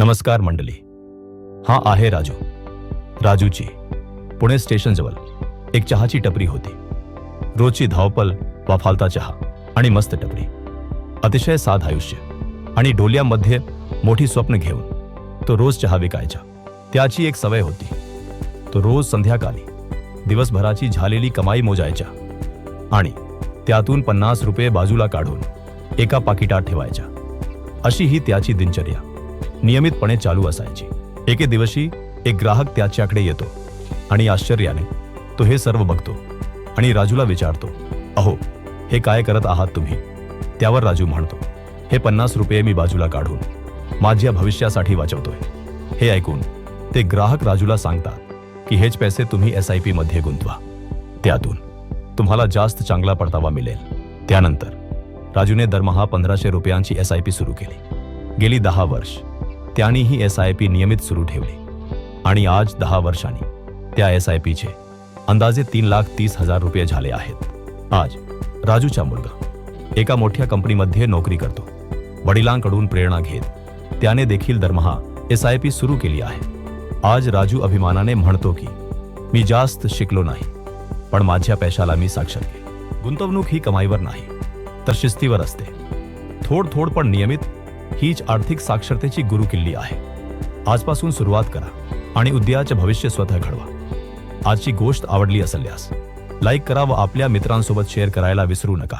नमस्कार मंडळी. हा आहे राजू. राजूची पुणे स्टेशनजवळ एक चहाची टपरी होती. रोजची धावपल वाफालता चहा आणि मस्त टपरी. अतिशय साध आयुष्य आणि डोल्यामध्ये मोठी स्वप्न घेऊन तो रोज चहा विकायचा. त्याची एक सवय होती. तो रोज संध्याकाळी दिवसभराची झालेली कमाई मोजायच्या आणि त्यातून पन्नास रुपये बाजूला काढून एका पाकिटात ठेवायच्या अशी ही त्याची दिनचर्या. नियमितपणे चालू असायची. एके दिवशी एक ग्राहक त्याच्याकडे येतो आणि आश्चर्याने तो हे सर्व बघतो आणि राजूला विचारतो अहो हे काय करत आहात तुम्ही? त्यावर राजू म्हणतो हे पन्नास रुपये मी बाजूला काढून माझ्या भविष्यासाठी वाचवतोय. हे ऐकून ते ग्राहक राजूला सांगतात की हेच पैसे तुम्ही एस आय पी मध्ये गुंतवा. त्यातून तुम्हाला जास्त चांगला परतावा मिळेल. त्यानंतर राजूने दरमहा पंधराशे रुपयांची एस आय पी सुरू केली. गेली दहा वर्ष. त्यांनी ही एस आय पी नियमित सुरू ठेवली. आणि आज दहा वर्षांनी त्या एस आय पीचे अंदाजे तीन लाख तीस हजार रुपये झाले आहेत. आज राजूचा मुलगा एका मोठ्या कंपनीमध्ये नोकरी करतो. वडिलांकडून प्रेरणा घेत त्याने देखील दरमहा एस आय पी सुरू केली आहे. आज राजू अभिमानाने म्हणतो की मी जास्त शिकलो नाही पण माझ्या पैशाला मी साक्षर गुंतवणूक ही कमाईवर नाही तर शिस्तीवर असते. थोड थोड पण नियमित हीच आर्थिक साक्षरतेची गुरुकिल्ली आहे. आजपासून सुरुवात करा आणि उद्याचे भविष्य स्वतः घडवा. आजची गोष्ट आवडली असल्यास लाईक करा व आपल्या मित्रांसोबत शेअर करायला विसरू नका.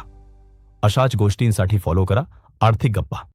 अशाच गोष्टींसाठी फॉलो करा. आर्थिक गप्पा.